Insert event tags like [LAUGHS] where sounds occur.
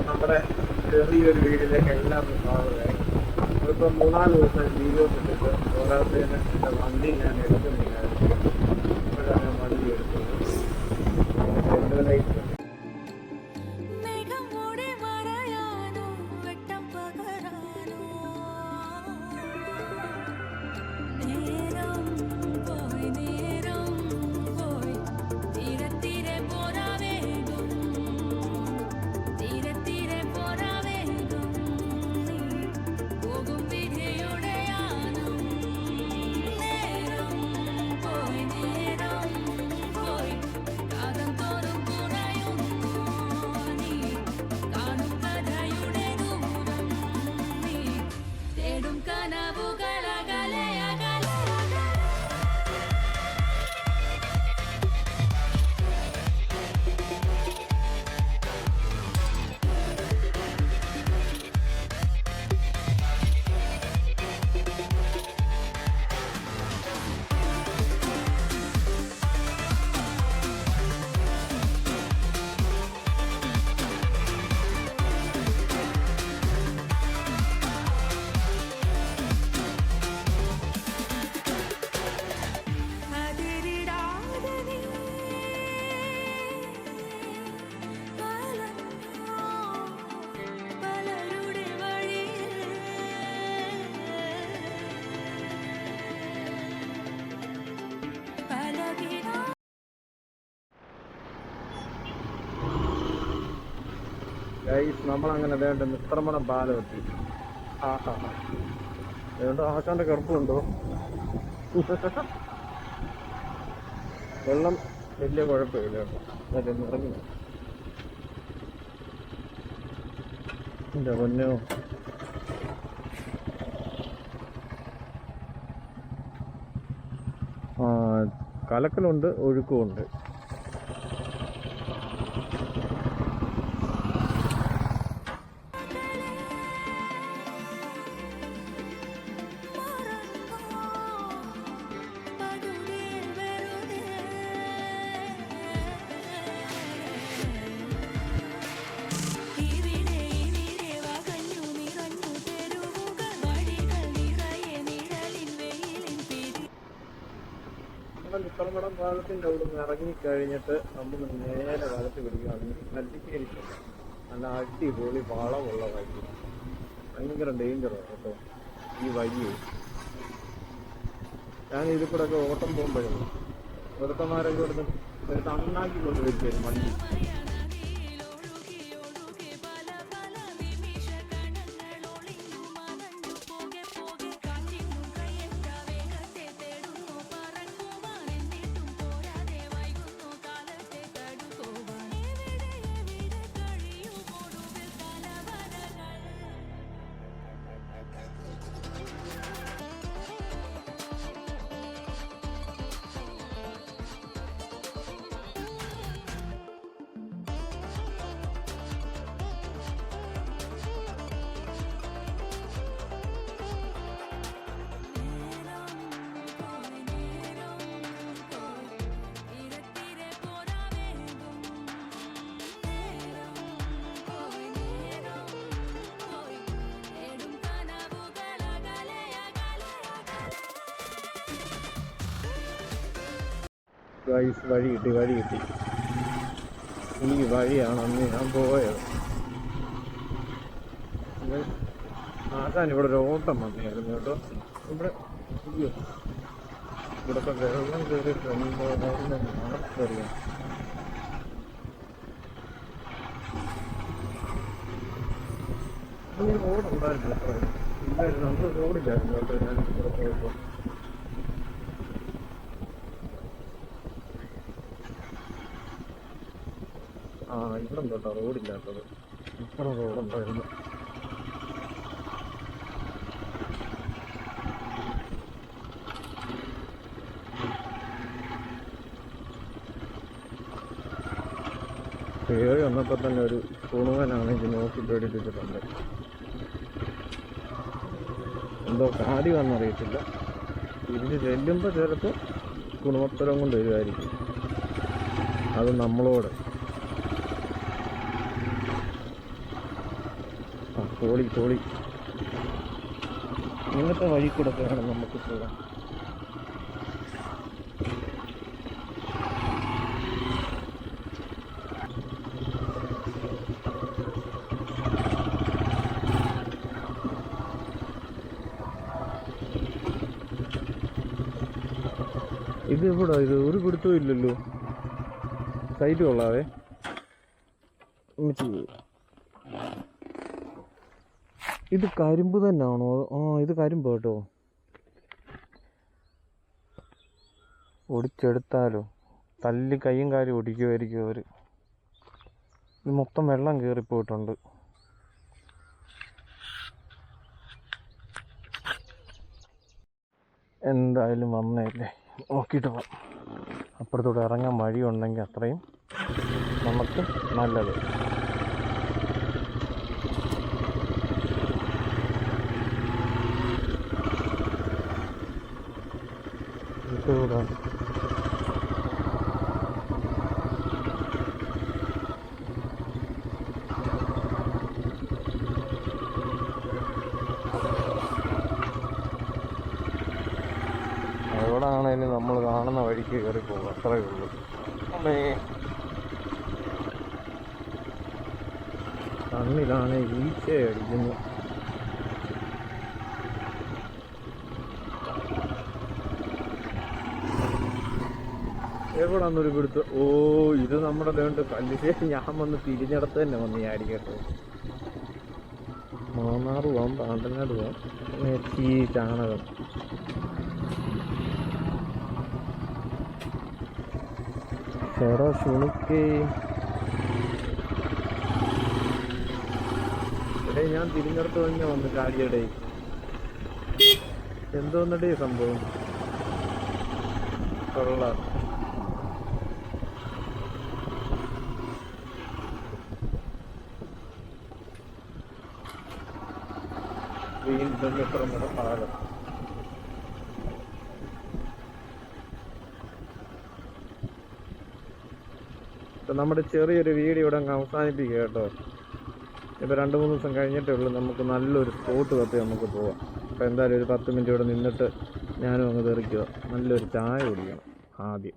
നമ്മുടെ ചെറിയൊരു വീടിലേക്ക് സ്വാഗതമായി ഇപ്പൊ മൂന്നാൽ ദിവസം വീഡിയോസ് ഇട്ടിട്ട് പോരാത്തതിന് വണ്ടി ഞാൻ എടുക്കുന്നില്ലായിരുന്നു ഗൈസ് നമ്മളങ്ങനെ വേണ്ട മിത്രമണം പാലം എത്തി ആ ഹാ ഹാ അതുകൊണ്ട് ആശാന്റെ കിടപ്പുണ്ടോ വെള്ളം വലിയ കുഴപ്പമില്ല. കേട്ടോ പൊന്നോ. കലക്കലുണ്ട് ഒഴുക്കുമുണ്ട്. നമ്മുടെ മിത്രമടം പാലത്തിന്റെ അവിടെ നിന്ന് ഇറങ്ങി കഴിഞ്ഞിട്ട് നമ്മൾ നേരെ വലത്ത് പിടിക്കുകയാണ് നെല്ലിക്കരിക്കും നല്ല അടിപൊളി വളമുള്ള വഴി ഭയങ്കര ഡേഞ്ചറാണ് കേട്ടോ ഈ വഴി. ഞാൻ ഇതിൽ കൂടെ ഒക്കെ ഓട്ടം പോകുമ്പോഴേ വെറുത്തമാരൊക്കെ ഇവിടുന്ന് ഒരു തണ്ണാക്കി കൊണ്ട് വണ്ടി ഗൈസ് വഴി കിട്ടി വഴി കിട്ടി. ഈ വഴിയാണ് അന്ന് ഞാൻ പോയത്. ആകാൻ ഇവിടെ ഒരു ഓട്ടം വന്നായിരുന്നു കേട്ടോ. ഇവിടെ ഇവിടെ ഇപ്പം വെള്ളം എന്തായിരുന്നു ആർക്കറിയാം റോഡ് ഉണ്ടായിരുന്നു ഇല്ലായിരുന്നു. നമ്മൾ റോഡില്ലായിരുന്നു കേട്ടോ ഞാൻ ഇവിടെ പോയപ്പോൾ ആ ഇവിടെ കേട്ടോ റോഡില്ലാത്തത്. ഇത്ര റോഡുണ്ടായിരുന്നു കയറി വന്നപ്പോൾ തന്നെ ഒരു കുണുവനാണ് എനിക്ക് നോക്കി പേടിപ്പിച്ചിട്ടുണ്ട്. എന്തോ കാടി വന്നറിയത്തില്ല ഇതിന് ചെല്ലുമ്പോൾ ചിലപ്പോൾ കുണുമത്തരം കൊണ്ട് വരുമായിരിക്കും അത് നമ്മളോട്. തോളി തോളി. ഇങ്ങനത്തെ വഴി കൂടെ വേണം നമുക്ക് പോകാം ഇത് എവിടാ? ഇത് ഒരു പിടുത്തവും ഇല്ലല്ലോ. സൈറ്റ് കൊള്ളാവേ. ഇത് കരിമ്പ് തന്നെയാണോ ആ ഇത് കരിമ്പ് കേട്ടോ. ഒടിച്ചെടുത്താലോ. തല്ലി കൈയും കാര്യം ഒടിക്കുമായിരിക്കും അവർ ഇത് മൊത്തം വെള്ളം കയറിപ്പോയിട്ടുണ്ട് എന്തായാലും വന്നേല്ലേ. നോക്കിയിട്ട് പോകാം അപ്പുറത്തൂടെ ഇറങ്ങാൻ വഴിയുണ്ടെങ്കിൽ അത്രയും നമുക്ക് നല്ലത്. എവിടെ ആണേലും നമ്മൾ കാണുന്ന വഴിക്ക് കയറി പോകും അത്രയേ ഉള്ളൂ. അമ്മേ. കണ്ണിലാണ് ഈച്ച അടിക്കുന്നു എവിടെ പിടുത്ത്? ഓ ഇത് നമ്മുടെ വേണ്ട കല്ലിശേ [LAUGHS] ഞാൻ വന്ന് തിരിഞ്ഞിടത്ത് തന്നെ വന്ന് ചാടിക്കട്ടോ മാന്നാർ പോവാം പാണ്ടനാട് പോവാം. നെറ്റി ചാണകം. ചേടാ ശുണിക്കേ ഞാൻ തിരിഞ്ഞിടത്ത് തന്നെ വന്ന് ചാടിയടേ എന്തോന്നടേ സംഭവം? കൊള്ളാം. വീണ്ടും പാലം നമ്മുടെ ചെറിയൊരു വീഡിയോ ഇവിടെ അവസാനിപ്പിക്കുക കേട്ടോ. ഇപ്പോൾ രണ്ട് മൂന്ന് ദിവസം കഴിഞ്ഞിട്ടേ ഉള്ളൂ നമുക്ക് നല്ലൊരു സ്പോട്ട് കത്തി നമുക്ക് പോവാം. അപ്പോൾ എന്തായാലും ഒരു പത്ത് മിനിറ്റ് ഇവിടെ നിന്നിട്ട് ഞാനും അങ്ങ് തെറിക്കുക. നല്ലൊരു ചായ കുടിക്കണം ആദ്യം.